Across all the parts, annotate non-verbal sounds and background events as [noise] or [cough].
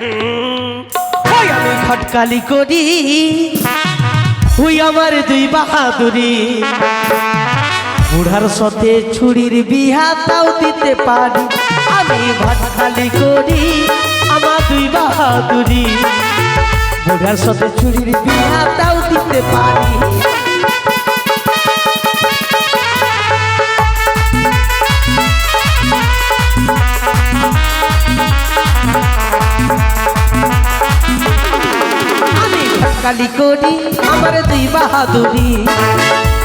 ওই আমি খটকালি করি, ওই আমার দুই বাহাদুরি। বুড়ার সাথে ছুরির বিহা তাও দিতে পারি, আমি খটকালি করি আমার দুই বাহাদুরি। বুড়ার সাথে ছুরির বিহা তাও দিতে পারি। খটকালি করি আমার দুই বাহাদুরি।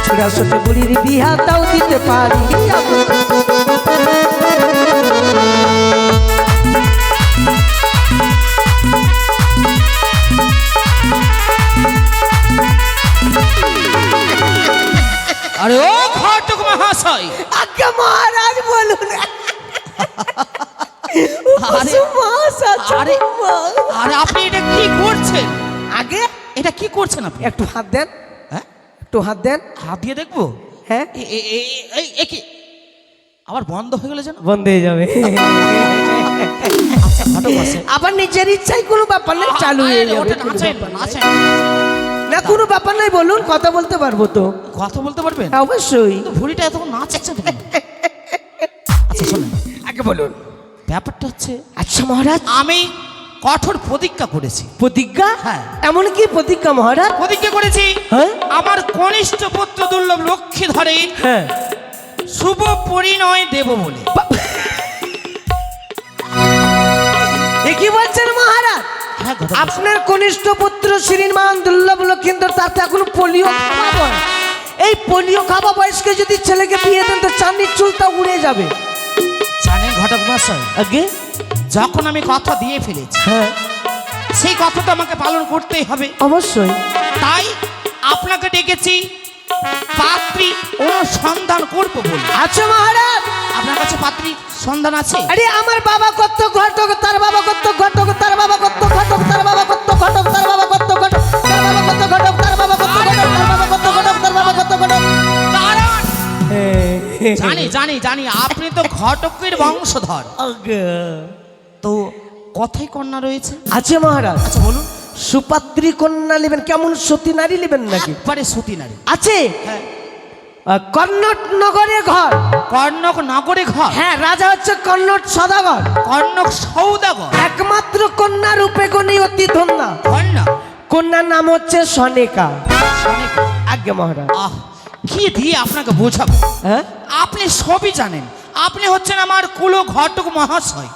ছুড়া সাথে বুড়ির বিহা তাও দিতে পারি আরে ও ঘটক মহাশয়। আজ্ঞা মহারাজ বলুন। আরে আরে আপনি এটা কি করছেন? আগে এটা কি করছেন আপনি? একটু হাত দেন। হ্যাঁ? একটু হাত দেন। হাত দিয়ে দেখব? হ্যাঁ। এই এ কি? আবার বন্ধ হয়ে গেলে যেন? বন্ধ হয়ে যাবে। আচ্ছা আবার নিজের ইচ্ছাই কোনো ব্যাপার নেই চালু হয়ে যাবে। না কোনো ব্যাপার নাই বলুন কথা বলতে পারব তো। কথা বলতে পারবেন? হ্যাঁ, অবশ্যই। কিন্তু ভুড়িটা এত নাচাচ্ছে তো আচ্ছা শোনেন। আগে বলুন। ব্যাপারটা হচ্ছে আচ্ছা মহারাজ। আমি কঠোর প্রতিজ্ঞা করেছি। প্রতিজ্ঞা? হ্যাঁ। এমন কি প্রতিজ্ঞা মহারাজ? প্রতিজ্ঞা করেছি। হ্যাঁ? আমার কনিষ্ঠ পুত্র দুর্লভ লক্ষ্মী ধরে হ্যাঁ। শুভ পরিণয় দেব বলে। কি বলছেন মহারাজ? হ্যাঁ আপনার কনিষ্ঠ পুত্র শ্রীমান দুর্লভ লক্ষিন্দর তাতে এখন পোলিও খাওয়া। এই পোলিও খাওয়া বয়সকে যদি ছেলেকে বিয়ে দেন তো চাঁদির চুলটা উড়ে যাবে। জানেন ঘটক মহাশয়। আগে? যখন আমি কথা দিয়ে ফেলেছি হ্যাঁ সেই কথাটা আমাকে পালন করতেই হবে অবশ্যই তাই আপনাকে ডেকেছি পাত্রী ও সন্ধান করব বলে আচ্ছা মহারাজ আপনার কাছে পাত্রী সন্ধান আছে আরে আমার বাবা কত ঘটক তার বাবা কত ঘটক তার বাবা কত ঘটক তার বাবা কত ঘটক তার বাবা কত ঘটক তার বাবা কত ঘটক তার বাবা কত ঘটক তার বাবা কত ঘটক তার বাবা কত ঘটক জানি জানি জানি আপনি তো ঘটকের বংশধর তো কথাই কন্যা রয়েছে? আছে মহারাজ। আচ্ছা বলুন। সুপাত্রী কন্যা নেবেন কেমন সতী নারী নেবেন নাকি? একবারে সতী নারী। আছে? হ্যাঁ। আহ, নগরে ঘর। কর্ণক নগরে ঘর? হ্যাঁ রাজা হচ্ছে কন্নট সদাগর। কর্ণক সৌদাগর। একমাত্র কন্যা রূপে গণী অতি ধন্যা। কন্যা কন্যার নাম হচ্ছে সনেকা। শোনেক। আজ্ঞে মহারাজ। আহ কি দিয়ে আপনাকে বোঝাবো? হ্যাঁ? আপনি সবই জানেন। আপনি হচ্ছেন আমার কুলো ঘটক মহাশয়।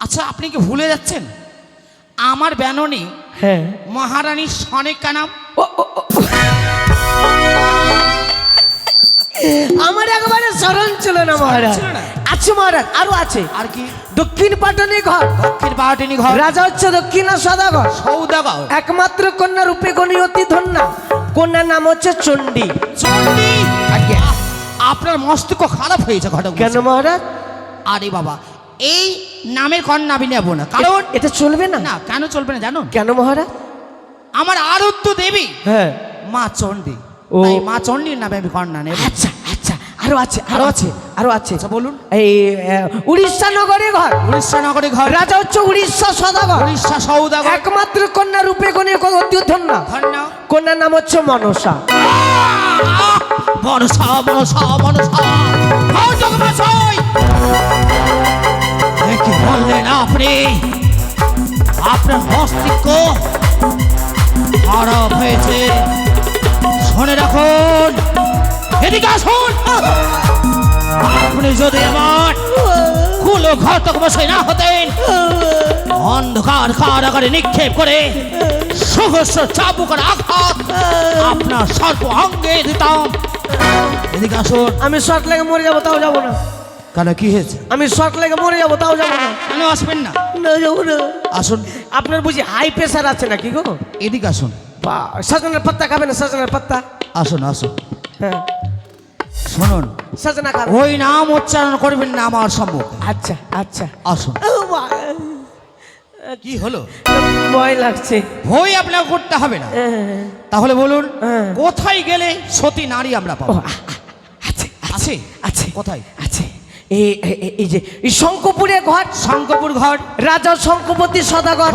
আচ্ছা আপনি কি ভুলে যাচ্ছেন? আমার ব্যাননী হ্যাঁ। মহারানী সনেকা নাম? আমার একবারে স্মরণ ছিল না মহারাজ। আছে মহারাজ আরও আছে। আর কি? দক্ষিণ পাটনে ঘর। দক্ষিণ বাহাটিনী ঘর। রাজা হচ্ছে দক্ষিণ সদাগর। সৌদাগর। একমাত্র কন্যা রূপে গণী অতি ধন্যা। কন্যার নাম হচ্ছে চণ্ডী। চণ্ডী? আপনার মস্তিষ্ক খারাপ হয়েছে ঘটক কেন মহারাজ? আরে বাবা এই নামের কন্যা আমি নেব না। কারণ এটা চলবে না? না কেন চলবে না জানো? কেন মহারাজ? আমার আরাধ্য দেবী। হ্যাঁ। মা চণ্ডী। ও। মা চণ্ডীর নামে আমি কন্যা নেব। আচ্ছা আচ্ছা আরও আছে আরও আছে আরও আছে। আচ্ছা বলুন। এই উড়িষ্যা নগরে ঘর। উড়িষ্যা নগরে ঘর। রাজা হচ্ছে উড়িষ্যা সদাগর। উড়িষ্যা সৌদাগর। একমাত্র কন্যা রূপে গণী ধন্যা। কন্যার নাম হচ্ছে মনসা! মনসা মনসা মনসা। কি বললেন আপনি? আপনার মস্তিষ্ক খারাপ হয়েছে। শুনে রাখুন। এদিকে আসুন। আপনি যদি আমার কুলো ঘটক মশাই না হতেন, অন্ধকার কারাগারে নিক্ষেপ করে সহস্র চাবুকের আঘাত আপনার সর্ব অঙ্গে দিতাম। এদিকে আসুন। আমি শর্ট লেগে মরে যাব, তাও যাব না। কেন কি হয়েছে? আমি শর্ট লেগে মরে যাব তাও যাব না। কেন আসবেন না? না যাব না। আসুন। আপনার বুঝি হাই প্রেশার আছে নাকি গো? এদিকে আসুন। বা সজনের পাত্তা খাবে না সজনের পাত্তা। আসুন আসুন। হ্যাঁ। শুনুন সজনা খাবে ওই নাম উচ্চারণ করবেন না আমার সম্মুখে। আচ্ছা আচ্ছা। আসুন। ও কি হলো? ভয় লাগছে। ভয় আপনাকে করতে হবে না। হ্যাঁ, তাহলে বলুন হ্যাঁ। কোথায় গেলে সতী নারী আমরা পাবো? আছে? আছে। কোথায়? আছে। এই- যে শঙ্কপুরে ঘর শঙ্কপুর ঘর। রাজা শঙ্কপতি সদাগর।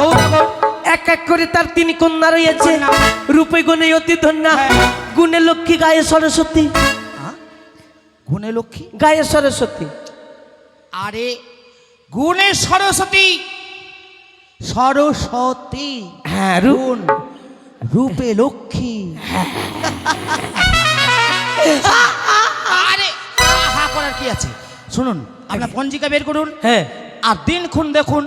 এক এক করে তার তিনি কন্যা রয়েছে। রূপে গুণে অতি ধন্যা। হ্যাঁ। গুণে লক্ষ্মী গায়ে সরস্বতী। হ্যাঁ? গুণে লক্ষ্মী? গায়ে সরস্বতী। আরে গুণে সরস্বতী। সরস্বতী। হ্যাঁ রূপ। গুণ। রূপে লক্ষ্মী। আরে হা করার কি আছে? শুনুন। আপনার পঞ্জিকা বের করুন। হ্যাঁ। আর দিনক্ষণ দেখুন।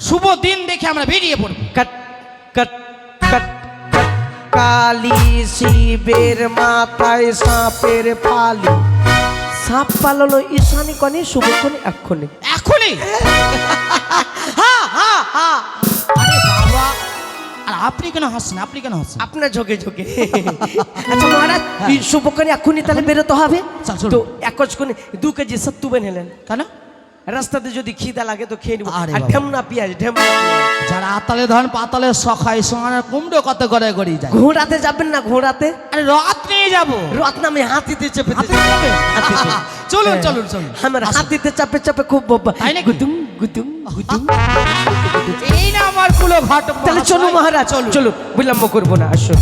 শুভ দিন দেখে আমরা বেরিয়ে পড়ব। কট কট কট কট। কালী শিবের মাথায় সাপের ফালি। সাপ পাললো ঈশানী কনে শুভ কনে এক্ষণে এখনই হা হা হা। আর আপনি কেন হাসছেন? আপনি কেন হাসছেন? আপনার ঝোঁকে ঝোঁকে। আচ্ছা মহারাজ এক্ষুনি তাহলে বেরোতে হবে। তো কোনে দু কেজি সত্তু বানালেন কেন? রাস্তাতে যদি খিদা লাগে তো খেয়ে নিবো। আর ঢেমনা পেঁয়াজ ঢেমনা যারা আতালে ধন পাতালে সখাই কুমড়ো কত করে গড়ি যায়। ঘোড়াতে যাবেন না ঘোড়াতে? আরে রাত নিয়ে যাব। রত নামে হাতিতে চেপে হাতিতে যাবে? [laughs] চলুন, চলুন, চলুন। আমার। হাতিতে চাপে চাপে খুব? গুদুম এই না আমার কুলো ঘট তাহলে চলো মহারাজ চলো বিলম্ব করব না আসো